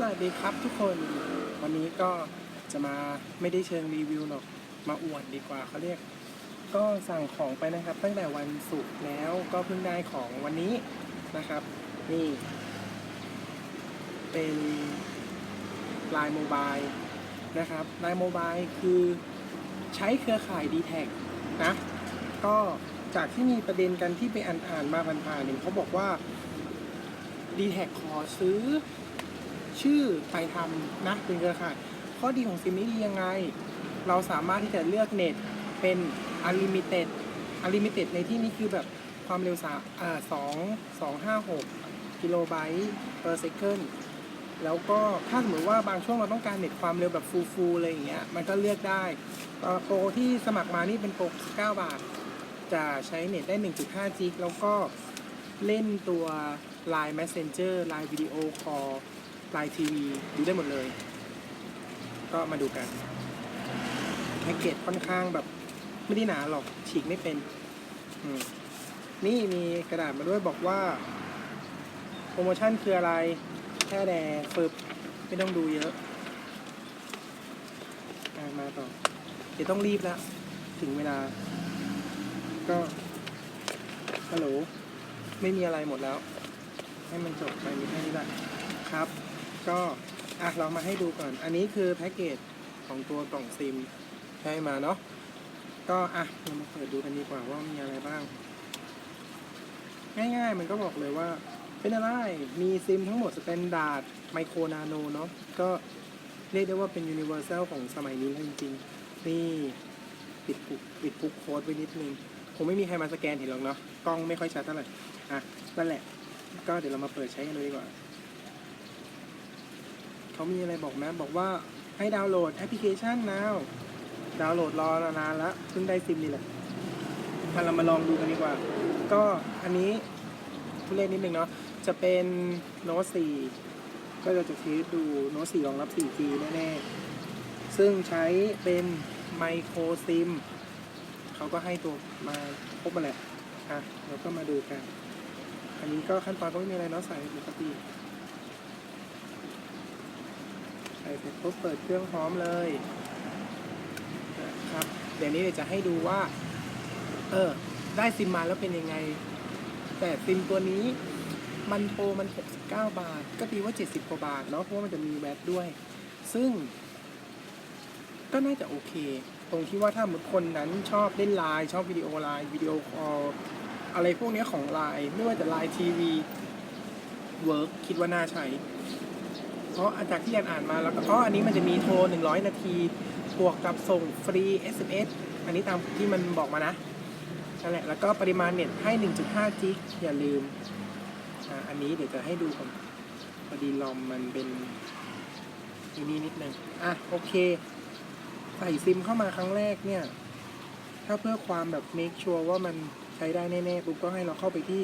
สวัสดีครับทุกคน วันนี้ก็จะมาไม่ได้เชิงรีวิวหรอก มาอวดดีกว่าเขาเรียก ก็สั่งของไปนะครับ ตั้งแต่วันศุกร์แล้วก็เพิ่งได้ของวันนี้นะครับ นี่ เป็นไลน์โมบายนะครับไลน์โมบายคือใช้เครือข่าย d t แทนะ ก็จากที่มีประเด็นกันที่ไปอ่านๆมาผ่านๆเนี่ยเขาบอกว่า d t แทขอซื้อ ชื่อไปทำนะเป็นเครือข่ายข้อดีของซิมนี้ดียังไง เราสามารถที่จะเลือกเน็ตเป็น unlimited unlimited ในที่นี้คือแบบความเร็วสามอ่าสองสองห้าหกกิโลไบต์ per second แล้วก็ถ้าสมมติว่าบางช่วงเราต้องการเน็ตความเร็วแบบฟูลฟูลอะไรอย่างเงี้ยมันก็เลือกได้โปรที่สมัครมานี่เป็นโปร9บาท จะใช้เน็ตได้ 1.5 g แล้วก็เล่นตัว Line Messenger Line Video Call ไลน์ทีวีดูได้หมดเลย ก็มาดูกันแพ็กเกจค่อนข้างแบบ ไม่ได้หนาหรอกฉีกไม่เป็นนี่มีกระดาษมาด้วยบอกว่า โปรโมชั่นคืออะไร แค่แดฝึบไม่ต้องดูเยอะอะมาต่อ เดี๋ยวต้องรีบแล้ว ถึงเวลา ก็ฮัลโหลไม่มีอะไรหมดแล้ว ให้มันจบไปมีแค่นี้แหละครับ ก็อะเรามาให้ดูก่อน อันนี้คือแพ็กเกจของตัวกล่องซิมให้มาเนาะก็อะเรามาเปิดดูกันดีกว่าว่ามีอะไรบ้าง ง่ายๆ มันก็บอกเลยว่า เป็นอะไร มีซิมทั้งหมดสแตนดาร์ดไมโครนาโนเนาะก็เรียกได้ว่าเป็นยูนิเวอร์แซลของสมัยนี้แล้วจริงๆ นี่ปิดปุกปิดปุกโค้ดไว้นิดนึงคงไม่มีใครมาสแกนเห็นหรอกเนาะกล้องไม่ค่อยชัดเท่าไหร่อะนั่นแหละ ก็เดี๋ยวเรามาเปิดใช้กันดูดีกว่า เขามีอะไรบอกนะบอกว่าให้ดาวน์โหลดแอปพลิเคชัน now ดาวน์โหลดรอนานแล้วเพิ่งได้ซิมนี่แหละมาเรามาลองดูกันดีกว่า ก็อันนี้ผู้เล่นนิดนึงเนาะจะเป็นโน้ต4ก็จะจะทสดูโน้ต4รองรับ 4G แน่ๆ ซึ่งใช้เป็นไมโครซิมเขาก็ให้ตัวมาครบมาแหละอะเราก็มาดูกัน อันนี้ก็ขั้นตอนก็ไม่มีอะไรเนาะใส่ปกติ ใส่ เสร็จปุ๊บเปิดเครื่องพร้อมเลยนะครับเดี๋ยวนี้เดี๋ยวจะให้ดูว่า เออ ได้ซิมมาแล้วเป็นยังไง แต่ซิมตัวนี้มันโปรมัน 69 บาท ก็ตีว่า 70กว่าบาทเนาะเพราะว่ามันจะมีแวตด้วย ซึ่ง ก็น่าจะโอเค ตรงที่ว่าถ้ามมติคนนั้นชอบเล่นไลน์ชอบวิดีโอไลน์วิดีโอคอลอะไรพวกนี้ของไลน์ไม่ว่าจะไลน์ทีวีเวิร์กคิดว่าน่าใช้ เพราะจากที่อ่านอ่านมาแล้วก็อ๋ออันนี้มันจะมีโทร 100 นาทีบวกกับส่งฟรี SMS อันนี้ตามที่มันบอกมานะนั่นแหละแล้วก็ปริมาณเน็ตให้ 1.5 จิกอย่าลืมออันนี้เดี๋ยวจะให้ดูก่อนพอดีลอมมันเป็นอันนี้นิดนึงอะโอเค ใส่ซิมเข้ามาครั้งแรกเนี่ย ถ้าเพื่อความแบบ make sure ว่ามันใช้ได้แน่ๆปุ๊บก็ให้เราเข้าไปที่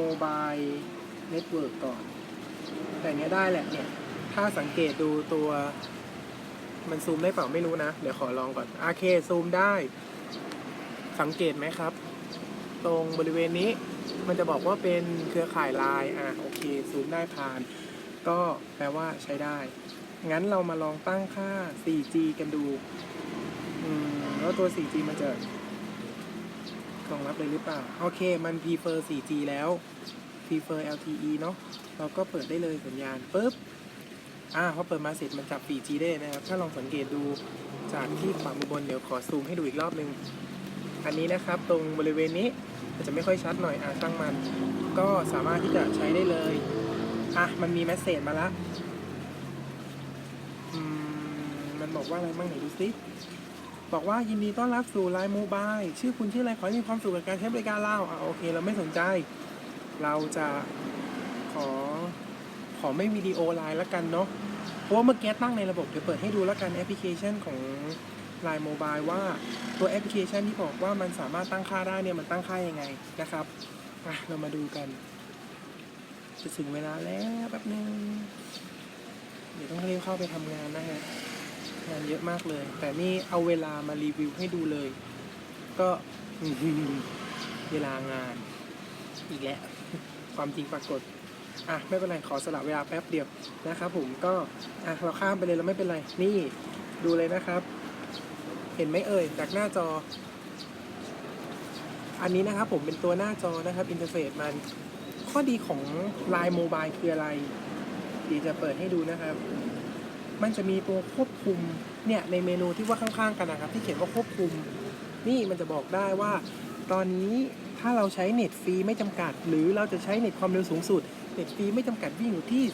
mobile network ก่อน แต่เนี้ยได้แหละเนี่ย ถ้าสังเกตดูตัวมันซูมได้เปล่าไม่รู้นะ เดี๋ยวขอลองก่อนโอเคซูมได้ สังเกตไหมครับ ตรงบริเวณนี้มันจะบอกว่าเป็นเครือข่ายไลน์อะโอเคซูมได้ผ่าน ก็แปลว่าใช้ได้ งั้นเรามาลองตั้งค่า 4G กันดูอืมแล้วตัว 4G มันจะรองรับเลยหรือเปล่า โอเค มัน prefer 4G แล้ว prefer LTE เนาะเราก็เปิดได้เลยสัญญาณปุ๊บ อ่าพอเปิดมาเสร็จมันจับ 4G ได้นะครับ ถ้าลองสังเกตดูจากที่ขวามือบนเดี๋ยวขอซูมให้ดูอีกรอบหนึ่งอันนี้นะครับตรงบริเวณนี้อาจจะไม่ค่อยชัดหน่อยอ่าตั้งมัน ก็สามารถที่จะใช้ได้เลยอะมันมีแมสเซจมาล้วอืมมันบอกว่าอะไรบ้างไหนดูซิบอกว่ายินดีต้อนรับสู่ไลน์โมบายชื่อคุณชื่ออะไรขอให้มีความสุขกับการใช้บริการเราอะโอเค เราไม่สนใจ เราจะขอ ขอไม่วิดีโอไลน์ล้วกันเนาะเพราะว่าเมื่อกี้ตั้งในระบบเดี๋ยวเปิดให้ดูล้วกันแอปพลิเคชันของ Line Mobile ว่าตัวแอปพลิเคชันที่บอกว่ามันสามารถตั้งค่าได้เนี่ยมันตั้งค่ายังไงนะครับเรามาดูกัน จะถึงเวลาแล้วแป๊บนึงเดี๋ยวต้องเรียกเข้าไปทำงานนะฮะงานเยอะมากเลย แต่นี่เอาเวลามารีวิวให้ดูเลย ก็เวลางาน อีกแล้ว ความจริงปรากฏ อะไม่เป็นไรขอสละเวลาแป๊บเดียวนะครับผมก็อะเราข้ามไปเลยเราไม่เป็นไรนี่ดูเลยนะครับ เห็นไหมเอ่ยจากหน้าจอ อันนี้นะครับผมเป็นตัวหน้าจอนะครับอินเทอร์เฟซมัน ข้อดีของ Line Mobile คืออะไรเดียวจะเปิดให้ดูนะครับ มันจะมีตัวควบคุมเนี่ยในเมนูที่ว่าข้างๆ กันนะครับ ที่เขียนว่าควบคุม นี่มันจะบอกได้ว่า ตอนนี้ถ้าเราใช้เน็ตฟรีไม่จำกัด หรือเราจะใช้เน็ตความเร็วสูงสุด เน็ตฟรีไม่จำกัดวิ่งอยู่ที่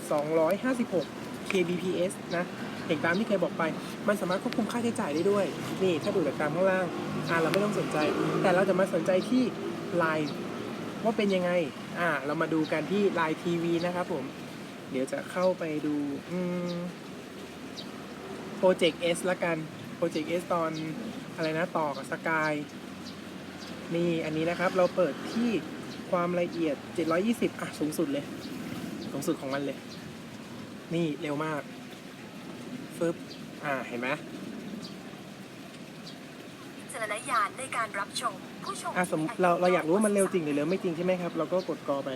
256 kbps นะอย่างตามที่เคยบอกไป มันสามารถควบคุมค่าใช้จ่ายได้ด้วย นี่ ถ้าดูจากตามข้างล่างอ่าเราไม่ต้องสนใจ แต่เราจะมาสนใจที่ Line ว่าเป็นยังไง อ่า เรามาดูกันที่ Line TV นะครับผม เดี๋ยวจะเข้าไปดูอืม Project S ละกัน Project S ตอนอะไรนะ ต่อกับสกาย นี่ อันนี้นะครับ เราเปิดที่ความละเอียด 720 อะ สูงสุดเลย สูงสุดของมันเลย นี่เร็วมากฟึบอ่าเห็นไหมจารณญาณในการรับชมผู้ชมอะสมมติเราเราอยากรู้ว่ามันเร็วจริงหรือเร็วไม่จริงใช่ไหมครับ เราก็กดกอไป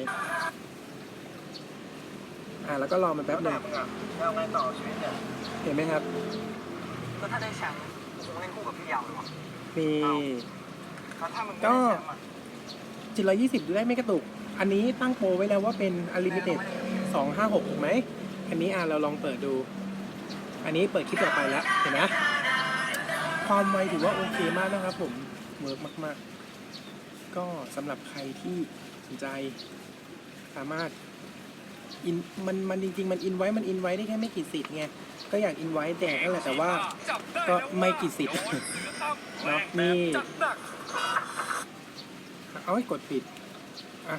อ่าแล้วก็รอมันแป๊บหนึงมึงอะแล้วไงต่อชีวิตเนี่ยเห็นไหมครับก็ถ้าได้แชมป์คงเล่นคู่กับพี่ยาวเลยวะนี่แล้วถ้ามึงไม่ก็ได้แชมป์อะ720ดูได้ไม่กระตุก อันนี้ตั้งโปรไว้แล้วว่าเป็น unlimited 256ถูกไหม อันนี้อะเราลองเปิดดู อันนี้เปิดคลิปต่อไปแล้ว เห็นไหมความไวถือว่าโอเคมากนะครับผมเวิร์กมาก ๆ ก็สำหรับใครที่สนใจสามารถอินมันมันจริง ๆ มันอินไว้ มันอินไว้ได้แค่ไม่กี่สิทธิ์ไง ก็อยากอินไว้แต่นั่นแหละแต่ว่า ก็ไม่กี่สิทธิ์เนาะนี่ เอาให้กดผิด อะ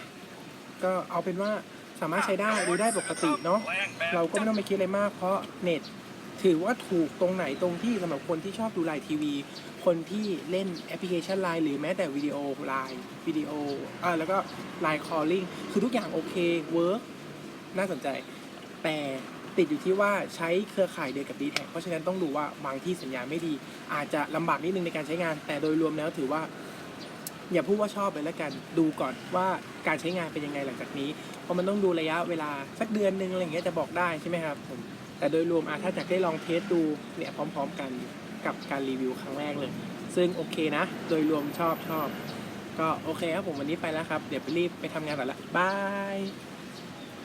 ก็เอาเป็นว่าสามารถใช้ได้ดูได้ปกติเนาะเราก็ไม่ต้องไปคิดอะไรมากเพราะเน็ตถือว่าถูกตรงไหนตรงที่สำหรับคนที่ชอบดูไลน์ทีวี คนที่เล่นแอปพลิเคชันไลน์หรือแม้แต่วิดีโอไลน์วิดีโออ่าแล้วก็ไลน์คอลลิ่งคือทุกอย่างโอเคเวิร์กน่าสนใจ แต่ติดอยู่ที่ว่าใช้เครือข่ายเดียวกับ d t แทเพราะฉะนั้นต้องดูว่าบางที่สัญญาณไม่ดี อาจจะลำบากนิดนึงในการใช้งาน แต่โดยรวมแล้วถือว่า อย่าพูดว่าชอบเลยแล้วกันดูก่อนว่าการใช้งานเป็นยังไงหลังจากนี้ เพราะมันต้องดูระยะเวลาสักเดือนนึงอะไรอย่างเงี้ยจะบอกได้ใช่ไหมครับผมแต่โดยรวมอะถ้าอยากได้ลองเทสดูเนี่ยพร้อม ๆ กันกับการรีวิวครั้งแรกเลย ซึ่งโอเคนะ โดยรวมชอบชอบ ก็โอเคครับผมวันนี้ไปแล้วครับ เดี๋ยวไปรีบไปทำงานก่อนละบาย